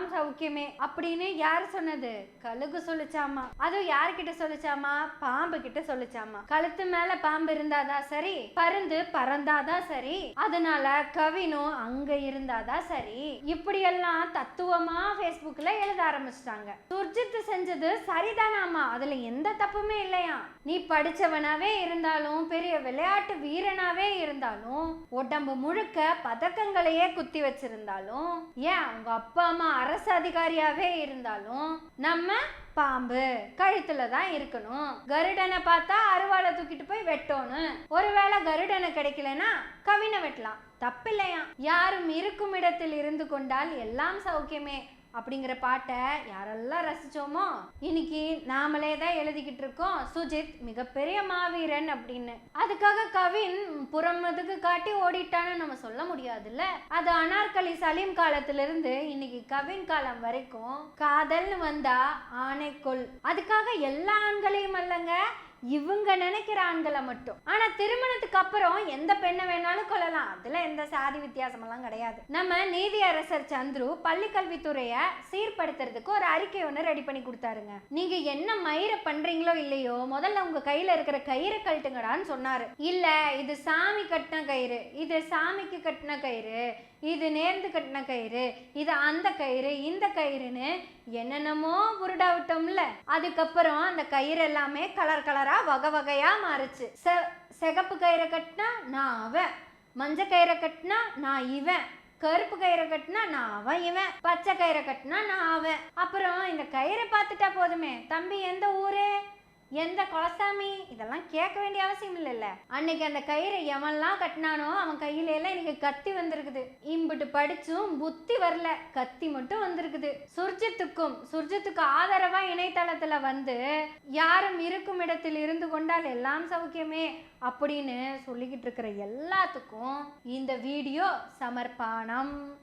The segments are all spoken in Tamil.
எல்லாம் சௌக்கியமே அப்படின்னு யார் சொன்னது? கழுகு சொல்லிச்சாமா. அதுவும் யார்கிட்ட சொல்லிச்சாமா? பாம்பு கிட்ட சொல்லிச்சாமா. கழுத்து மேல பாம்பு இருந்தாதான் சரி பருந்து பறந்தாதான் சரி அதனால கவினும் அங்க இருந்தாதான் சரி. இப்படி எல்லாம் தத்துவமா பேஸ்புக்ல எழுத ஆரம்பிச்சிட்டாங்க. சுர்ஜித் செஞ்சது சரிதானாமா? அதுல எந்த தப்புமே இல்லையா? நீ படிச்சவனாவே இருந்தாலும் பெரிய விளையாட்டு வீரனாவே இருந்தாலும் உடம்பு முழுக்க பதக்கங்களையே குத்தி வச்சிருந்தாலும் ஏன் உங்க அப்பா அம்மா அரசு அதிகாரியாவே இருந்தாலும் நம்ம பாம்பு கழுத்துல தான் இருக்கணும். கருடனை பார்த்தா அருவாளை தூக்கிட்டு போய் வெட்டோணும். ஒருவேளை கருடனை கிடைக்கலனா கவினை வெட்டலாம். தப்பில்லையா யாரும் இருக்கும் இடத்தில் இருந்து கொண்டால் எல்லாம் சௌக்கியமே. அப்படிங்கிற பாட்டை யாரெல்லாம் ரசிச்சோமோ இன்னைக்கு நாமளே தான் எழுதிக்கிட்டு இருக்கோம். சுஜித் மிகப்பெரிய மாவீரன் அப்படின்னு. அதுக்காக கவின் புறமதுக்கு காட்டி ஓடிட்டான்னு நம்ம சொல்ல முடியாதுல்ல? அது அனார்கலி சலீம் காலத்திலிருந்து இன்னைக்கு கவின் காலம் வரைக்கும் காதல்னு வந்தா ஆணைக்குள். அதுக்காக எல்லா ஆண்களையும் அல்லங்க இவங்க நினைக்கிற ஆண்களை மட்டும். ஆனா திருமணத்துக்கு அப்புறம் எந்த பெண்ணை வேணாலும் கொள்ளலாம் அதுல எந்த சாதி வித்தியாசம் எல்லாம் கிடையாது. நம்ம நீதியரசர் சந்துரு பள்ளி கல்வித்துறைய சீர்படுத்துறதுக்கு ஒரு அறிக்கை ஒன்று ரெடி பண்ணி கொடுத்தாருங்க. நீங்க என்ன மயிரை பண்றீங்களோ இல்லையோ முதல்ல உங்க கையில இருக்கிற கயிறை கழட்டுங்கடான்னு சொன்னாரு. இல்ல இது சாமி கட்டின கயிறு இது சாமிக்கு கட்டின கயிறு இது நேர்ந்து கட்டின கயிறு இது அந்த கயிறு இந்த கயிறுன்னு என்னென்னமோ உருடாவிட்டோம்ல அதுக்கப்புறம் அந்த கயிறு எல்லாமே கலர் கலரா வகை வகையா மாறுச்சு. செ- சிகப்பு கயிறை கட்டினா நான் அவன். மஞ்ச கயிறை கட்டினா நான் இவன். கருப்பு கயிறை கட்டினா நான் அவன் இவன். பச்சை கயிறை கட்டினா நான் அவன். அப்புறம் இந்த கயிறை பார்த்துட்டா போதுமே. தம்பி எந்த ஊரு? எந்த கொலசாமி? இதெல்லாம் கேட்க வேண்டிய அவசியம் இல்லைல்ல. அன்னைக்கு அந்த கயிறை எவன்லாம் கட்டினானோ அவன் கையில எல்லாம் இன்னைக்கு கத்தி வந்திருக்குது. இம்பிட்டு படிச்சும் புத்தி வரல. கத்தி மட்டும் வந்திருக்குது. சுர்ஜித்துக்கும் சுர்ஜித்துக்கு ஆதரவா இணையதளத்துல வந்து யாரும் இருக்கும் இடத்தில் இருந்து கொண்டால் எல்லாம் சௌக்கியமே அப்படின்னு சொல்லிக்கிட்டு இருக்கிற எல்லாத்துக்கும் இந்த வீடியோ சமர்ப்பணம்.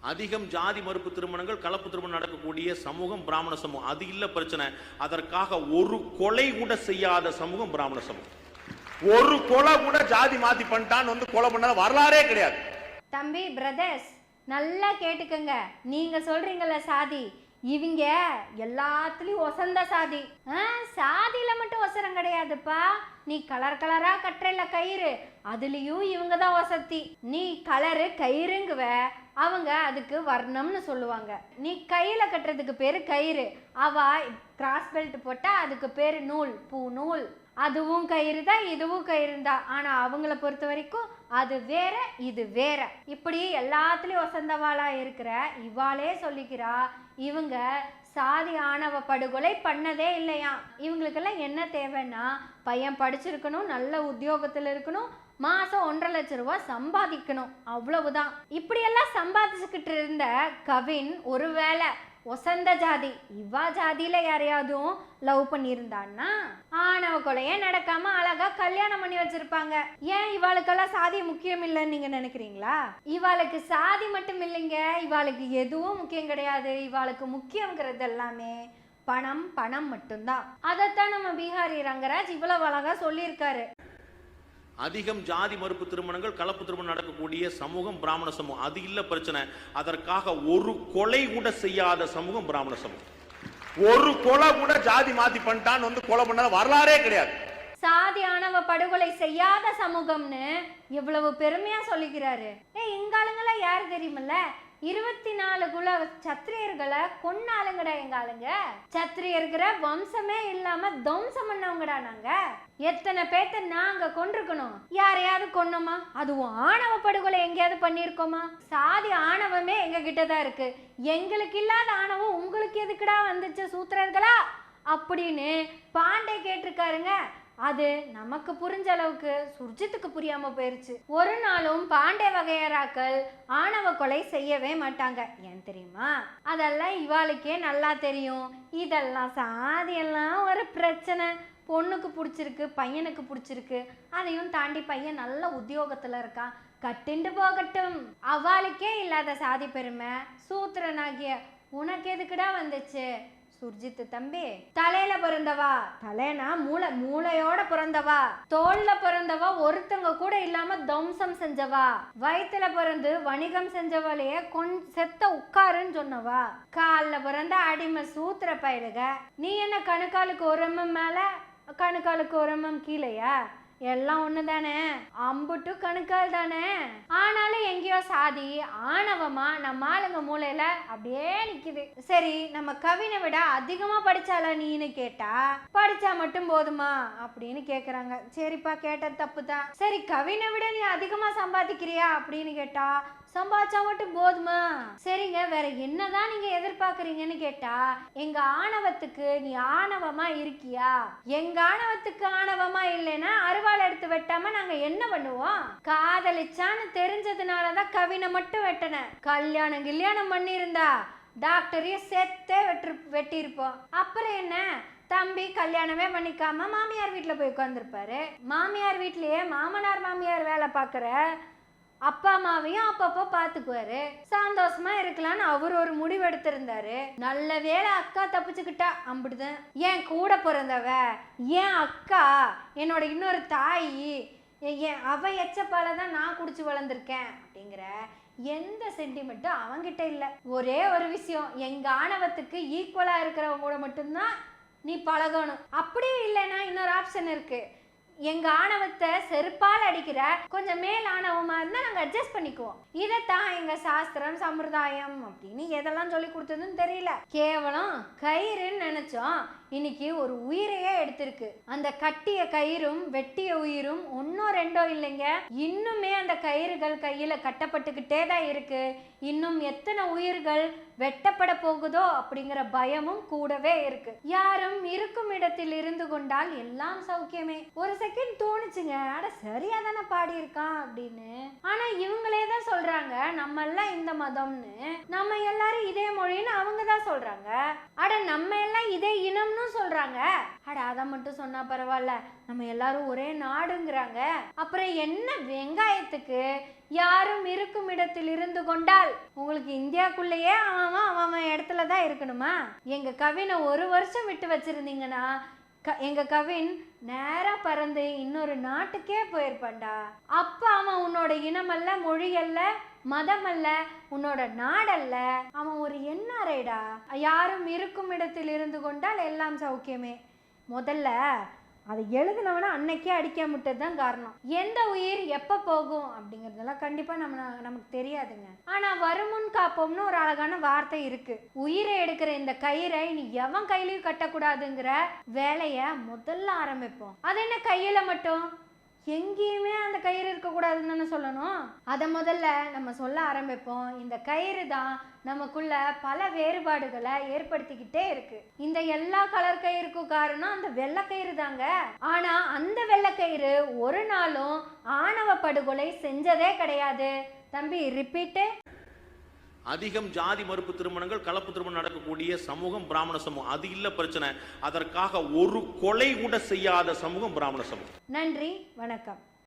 அதிகம் ஜாதி மறுப்பு திருமணங்கள் கலப்பு திருமணம் நடக்கக்கூடிய சமூகம் பிராமண சமூகம். அது இல்ல பிரச்சனை. அதற்காக ஒரு கொலை கூட செய்யாத சமூகம் பிராமண சமூகம். ஒரு கொலை கூட ஜாதி மாத்தி பண்ணிட்டான்னு வந்து கொலை பண்ணாத வரலாறே கிடையாது. தம்பி பிரதர்ஸ் நல்லா கேட்டுக்கங்க. நீங்க சொல்றீங்கல்ல சாதி. இவங்க எல்லாத்துலயும் ஒசந்த சாதி. ஆ, சாதியில மட்டும் ஒசரம் கிடையாதுப்பா. நீ கலர் கலரா கட்டுறல கயிறு. அதுலயும் இவங்க தான் வசதி நீ கலரு கயிறுங்குவ. அவங்க அதுக்கு வர்ணம்னு சொல்லுவாங்க. நீ கையில கட்டுறதுக்கு பேரு கயிறு. அவ கிராஸ் பெல்ட் போட்டா அதுக்கு பேரு நூல் பூ நூல். அதுவும் கயிறு தான் இதுவும் கயிறு தான் ஆனா அவங்கள பொறுத்த வரைக்கும் அது வேற இது வேற. இப்படி எல்லாத்துலயும் வசந்தவாளாக இருக்கிற இவாளே சொல்லிக்கிறா. இவங்க சாதி ஆணவ படுகொலை பண்ணதே இல்லையாம் இவங்களுக்கெல்லாம் என்ன தேவைன்னா பையன் படிச்சிருக்கணும் நல்ல உத்தியோகத்தில் இருக்கணும் மாதம் ஒன்றரை லட்ச ரூபாய் சம்பாதிக்கணும். அவ்வளவுதான். இப்படியெல்லாம் சம்பாதிச்சுக்கிட்டு இருந்த கவின் ஒருவேளை ஒசந்த ஜாதி. இவ்வா ஜாதியில யாரையாவதும் லவ் பண்ணியிருந்தான்னா? ஆணவ கொலையே நடக்காம அழகா கல்யாணம் பண்ணி வச்சிருப்பாங்க. ஏன் இவாளுக்கெல்லாம் சாதி முக்கியம் இல்லைன்னு நீங்க நினைக்கிறீங்களா? இவாளுக்கு சாதி மட்டும் இல்லைங்க. இவாளுக்கு எதுவும் முக்கியம் கிடையாது. இவாளுக்கு முக்கியங்கிறது எல்லாமே பணம் பணம் மட்டும்தான். அதைத்தான் நம்ம பீகாரி ரங்கராஜ் இவ்வளவு அழகா சொல்லியிருக்காரு. அதிகம் ஜாதி மறுப்பு திருமணங்கள் கலப்பு திருமணம் நடக்கக்கூடிய சமூகம் பிராமண சமூகம். அது இல்ல பிரச்சனை. அதற்காக ஒரு கொலை கூட செய்யாத சமூகம் பிராமண சமூகம். ஒரு கொலை கூட ஜாதி மாத்தி பண்ணிட்டான்னு வந்து கொலை பண்ணாத வரலாறே கிடையாது. சாதி ஆணவ படுகொலை செய்யாத சமூகம்னு இவ்வளவு பெருமையா சொல்லிக்கிறாரு. ஏ எங்க ஆளுங்கள யாரு தெரியுமில்ல? இருபத்தி நாலு குல சத்திரியர்களை கொன்னாளுங்கடா எங்க ஆளுங்க. சத்திரியர்கிற வம்சமே இல்லாம துவம்சம் பண்ணவங்கடா நாங்க. எத்தனை பேத்த நாங்க கொண்டிருக்கணும் யாரையாவது கொன்னோமா? அதுவும் ஆணவ படுகொலை எங்கேயாவது பண்ணியிருக்கோமா? சாதி ஆணவமே எங்க கிட்டதான் இருக்கு. எங்களுக்கு இல்லாத ஆணவம் உங்களுக்கு எதுக்குடா வந்துச்சு சூத்திரர்களா? அப்படின்னு பாண்டே கேட்டிருக்காருங்க. அது நமக்கு புரிஞ்ச அளவுக்கு சுர்ஜித்துக்கு புரியாம போயிருச்சு. ஒரு நாளும் பாண்டே வகையராக்கள் ஆணவ கொலை செய்யவே மாட்டாங்க. ஏன் தெரியுமா? அதெல்லாம் இவாளுக்கே நல்லா தெரியும். இதெல்லாம் சாதியெல்லாம் ஒரு பிரச்சனை. பொண்ணுக்கு பிடிச்சிருக்கு பையனுக்கு பிடிச்சிருக்கு. அதையும் தாண்டி பையன் நல்ல உத்தியோகத்தில் இருக்கான். கட்டிண்டு போகட்டும். அவளுக்கே இல்லாத சாதி பெருமை. சூத்திரனாகிய உனக்கு எதுக்குடா வந்துச்சு? சுர்ஜித் தம்பி தலையில பிறந்தவா தலைனா மூளை மூளையோட பிறந்தவா தோல்ல பிறந்தவா ஒருத்தங்க கூட இல்லாம தம்சம் செஞ்சவா? வயித்துல பிறந்து வணிகம் செஞ்சவளையே கொன் செத்த உட்காருன்னு சொன்னவா? கால்ல பிறந்த அடிமை சூத்திர பயலுக. நீ என்ன கணுக்காலுக்கு உரமம் மேல கணுக்காலுக்கு உரமம் கீழேயா கீழையா? எல்லாம் ஒன்று தானே அம்புட்டு கணுக்கால் தானே ஆனாலும் எங்கேயோ சாதி ஆணவமா நம்ம ஆளுங்க மூளையில அப்படியே நிக்குது. சரி நம்ம கவினை விட அதிகமா படிச்சால நீன்னு கேட்டா? படிச்சா மட்டும் போதுமா? அப்படின்னு கேக்குறாங்க. சரிப்பா கேட்டது தப்பு தான் சரி கவினை விட நீ அதிகமா சம்பாதிக்கிறியா அப்படின்னு கேட்டா சம்பாதிச்சா மட்டும் போதுமா? சரிங்க வேற என்னதான் நீங்க எதிர்பார்க்கறீங்கன்னு கேட்டா எங்க ஆணவத்துக்கு நீ ஆணவமா இருக்கியா? எங்க ஆணவத்துக்கு ஆணவமா இல்லைன்னா அருவாள் எடுத்து வெட்டாம நாங்க என்ன பண்ணுவோம்? காதலிச்சான்னு தெரிஞ்சதுனாலதான் கவினை மட்டும் வெட்டினேன். கல்யாணம் கல்யாணம் பண்ணியிருந்தா டாக்டரையும் சேர்த்தே வெட்டு வெட்டியிருப்போம். அப்புறம் என்ன? தம்பி கல்யாணமே பண்ணிக்காம மாமியார் வீட்டில் போய் உட்காந்துருப்பாரு மாமியார் வீட்லயே மாமனார் மாமியார் வேலை பார்க்குற அப்பா அம்மாவையும் அப்பப்போ பார்த்துக்குவாரு. சந்தோஷமா இருக்கலாம்னு அவர் ஒரு முடிவு எடுத்திருந்தாரு. நல்ல வேளை அக்கா தப்பிச்சுக்கிட்டா. அப்படிதான் ஏன் கூட பிறந்தவ ஏன் அக்கா என்னோட இன்னொரு தாய் ஏன் அவ எச்சப்பால தான் நான் குடிச்சு வளர்ந்துருக்கேன் அப்படிங்கிற எந்த சென்டிமெண்ட்டும் அவங்கிட்ட இல்லை. ஒரே ஒரு விஷயம் எங்க ஆணவத்துக்கு ஈக்குவலா இருக்கிறவங்க கூட மட்டும்தான் நீ பழகணும். அப்படியும் இல்லைன்னா இன்னொரு ஆப்ஷன் இருக்கு. எங்க ஆணவத்தை செருப்பால் அடிக்கிற கொஞ்சம் மேல் ஆணவமா இருந்தா நாங்க அட்ஜஸ்ட் பண்ணிக்குவோம். இதைத்தான் எங்க சாஸ்திரம் சம்பிரதாயம் அப்படின்னு எதெல்லாம் சொல்லி கொடுத்ததுன்னு தெரியல. கேவலம் கயிறுன்னு நினைச்சோம். இன்னைக்கு ஒரு உயிரையே எடுத்திருக்கு. அந்த கட்டிய கயிறும் வெட்டிய உயிரும் ஒன்னோ ரெண்டோ இல்லைங்க. இன்னுமே அந்த கயிறுகள் கையில கட்டப்பட்டுக்கிட்டே தான் இருக்கு. இன்னும் எத்தனை உயிர்கள் வெட்டப்பட போகுதோ அப்படிங்கிற பயமும் கூடவே இருக்கு. யாரும் இருக்கும் இடத்தில் இருந்து கொண்டால் எல்லாம் சௌக்கியமே. ஒரு செகண்ட் தோணுச்சுங்க. அட சரியா தானே பாடியிருக்கான் அப்படின்னு. ஆனா இவங்களே தான் சொல்றாங்க நம்ம எல்லாம் இந்த மதம்னு. நம்ம எல்லாரும் இதே மொழின்னு அவங்க தான் சொல்றாங்க. அட நம்ம எல்லாம் இதே சொல்றாங்க? அட அதை மட்டும் சொன்னா பரவாயில்ல. நம்ம எல்லாரும் ஒரே நாடுங்கிறாங்க. அப்புறம் என்ன வெங்காயத்துக்கு யாரும் இருக்கும் இடத்தில் இருந்து கொண்டால்? உங்களுக்கு இந்தியாக்குள்ளேயே அவன் அவன் அவன் இடத்துல தான் இருக்கணுமா? எங்க கவினை ஒரு வருஷம் விட்டு வச்சிருந்தீங்கன்னா க- எங்கள் கவின் நேராக பறந்து இன்னொரு நாட்டுக்கே போயிருப்பான்டா. அப்போ அவன் உன்னோட இனமல்ல மொழியல்ல மதமல்ல உன்னோட நாடல்ல அவன் ஒரு எண்ணாரைடா யாரும் இருக்கும் இடத்தில் இருந்து கொண்டால் எல்லாம் சௌக்கியமே. முதல்ல அதை எழுதினவன அன்னைக்கே அடிக்க முட்டது தான் காரணம். எந்த உயிர் எப்போ போகும் அப்படிங்கிறதெல்லாம் கண்டிப்பாக நம்ம நமக்கு தெரியாதுங்க. ஆனால் வருமுன் காப்போம்னு ஒரு அழகான வார்த்தை இருக்கு. உயிரை எடுக்கிற இந்த கயிறை நீ எவன் கையிலையும் கட்டக்கூடாதுங்கிற வேலையை முதல்ல ஆரம்பிப்போம். அது என்ன கையில் மட்டும்? எங்கேயுமே அந்த கயிறு இருக்கக்கூடாதுன்னு தானே சொல்லணும்? அதை முதல்ல நம்ம சொல்ல ஆரம்பிப்போம். இந்த கயிறு தான் நமக்குள்ள பல வேறுபாடுகளை ஏற்படுத்திக்கிட்டே இருக்கு. இந்த எல்லா கலர் கயிறுக்கும் காரணம் அந்த வெள்ளை கயிறு தாங்க. ஆனா அந்த வெள்ளை கயிறு ஒரு நாளும் ஆணவ படுகொலை செஞ்சதே கிடையாது. தம்பி ரிப்பீட்டு அதிகம் ஜாதி மறுப்பு திருமணங்கள் கலப்பு திருமணம் நடக்கக்கூடிய சமூகம் பிராமண சமூகம். அது இல்ல பிரச்சனை. அதற்காக ஒரு கொலை கூட செய்யாத சமூகம் பிராமண சமூகம். நன்றி வணக்கம்.